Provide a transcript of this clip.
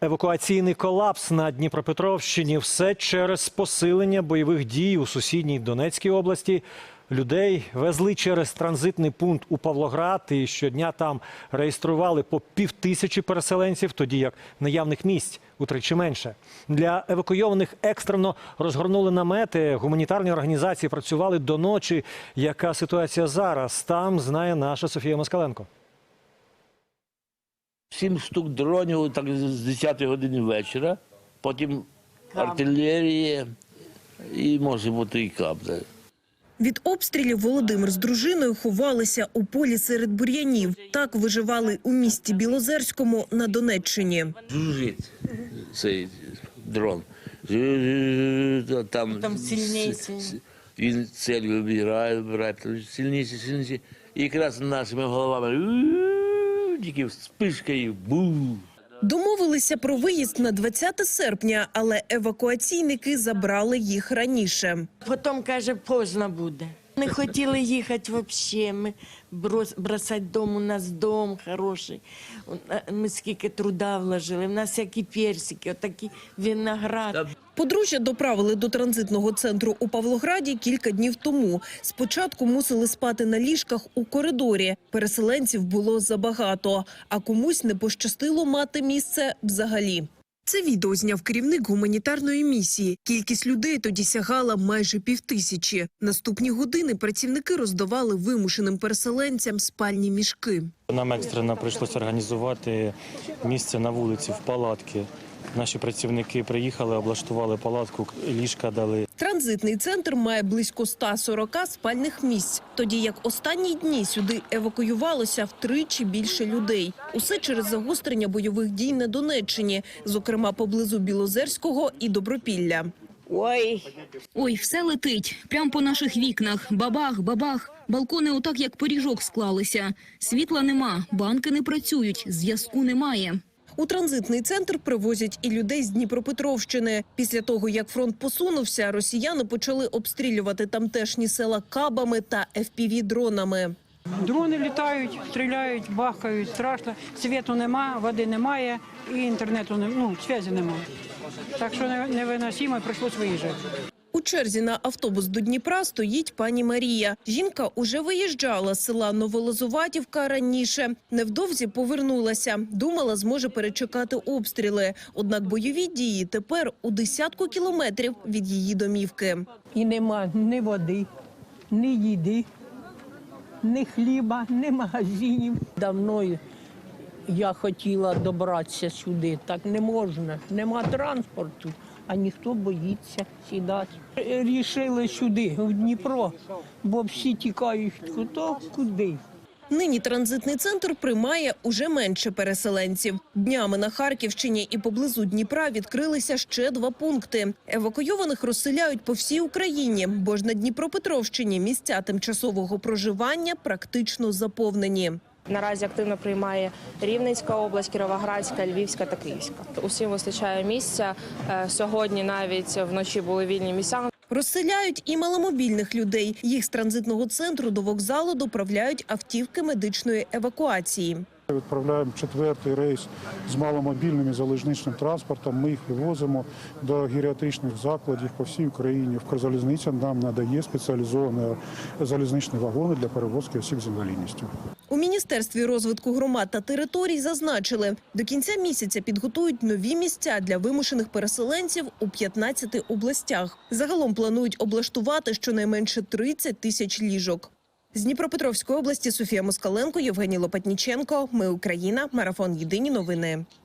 Евакуаційний колапс на Дніпропетровщині все через посилення бойових дій у сусідній Донецькій області. Людей везли через транзитний пункт у Павлоград і щодня там реєстрували по півтисячі переселенців, тоді як наявних місць утричі менше. Для евакуйованих екстрено розгорнули намети. Гуманітарні організації працювали до ночі. Яка ситуація зараз? Там знає наша Софія Москаленко. Сім штук дронів так з 10 години вечора, потім артилерія і може бути і кабля. Від обстрілів Володимир з дружиною ховалися у полі серед бур'янів. Так виживали у місті Білозерському на Донеччині. Жужжить цей дрон. Там, Там сильніше. Він цель вибирає, вибирає, сильніше, сильніше. І якраз нашими головами тільки спишка і бу. Домовилися про виїзд на 20 серпня, але евакуаційники забрали їх раніше. Потім каже, поздно буде. Не хотіли їхати взагалі. Ми бросати дом, у нас дом хороший. У- Ми скільки труда вложили. У нас всякі персики, отакі виноград. Подружжя доправили до транзитного центру у Павлограді кілька днів тому. Спочатку мусили спати на ліжках у коридорі. Переселенців було забагато, а комусь не пощастило мати місце взагалі. Це відео зняв керівник гуманітарної місії. Кількість людей тоді сягала майже півтисячі. Наступні години працівники роздавали вимушеним переселенцям спальні мішки. Нам екстрено прийшлося організувати місце на вулиці в палатки. Наші працівники приїхали, облаштували палатку, ліжка дали. Транзитний центр має близько 140 спальних місць, тоді як останні дні сюди евакуювалося втричі більше людей. Усе через загострення бойових дій на Донеччині, зокрема поблизу Білозерського і Добропілля. Ой, Ой, все летить. Прям по наших вікнах. Бабах, бабах. Балкони отак, як поріжок склалися. Світла нема, банки не працюють, зв'язку немає. У транзитний центр привозять і людей з Дніпропетровщини. Після того, як фронт посунувся, росіяни почали обстрілювати тамтешні села кабами та FPV-дронами. Дрони літають, стріляють, бахкають, страшно. Світу нема, води немає і інтернету не, ну, зв'язі немає. Так що не- невиносимо, прийшлось виїжджати. Черзі на автобус до Дніпра стоїть пані Марія. Жінка уже виїжджала з села Новолозуватівка раніше. Невдовзі повернулася. Думала, зможе перечекати обстріли. Однак бойові дії тепер у десятку кілометрів від її домівки. І нема ні води, ні їди, ні хліба, ні магазинів. Давно я хотіла добратися сюди, так не можна. Нема транспорту, а ніхто боїться сідати. Рішили сюди, в Дніпро, бо всі тікають хто куди. Нині транзитний центр приймає уже менше переселенців. Днями на Харківщині і поблизу Дніпра відкрилися ще два пункти. Евакуйованих розселяють по всій Україні, бо ж на Дніпропетровщині місця тимчасового проживання практично заповнені. Наразі активно приймає Рівненська область, Кіровоградська, Львівська та Київська. Усім вистачає місця. Е, Сьогодні навіть вночі були вільні місця. Розселяють і маломобільних людей. Їх з транзитного центру до вокзалу доправляють автівки медичної евакуації. Відправляємо четвертий рейс з маломобільним і залізничним транспортом. Ми їх вивозимо до геріатричних закладів по всій Україні. Укрзалізниця нам надає спеціалізовані залізничні вагони для перевозки осіб з інвалідністю. Міністерстві розвитку громад та територій зазначили, до кінця місяця підготують нові місця для вимушених переселенців у 15 областях. Загалом планують облаштувати щонайменше 30 тисяч ліжок. З Дніпропетровської області Софія Москаленко, Євгеній Лопатніченко. Ми Україна. Марафон. Єдині новини.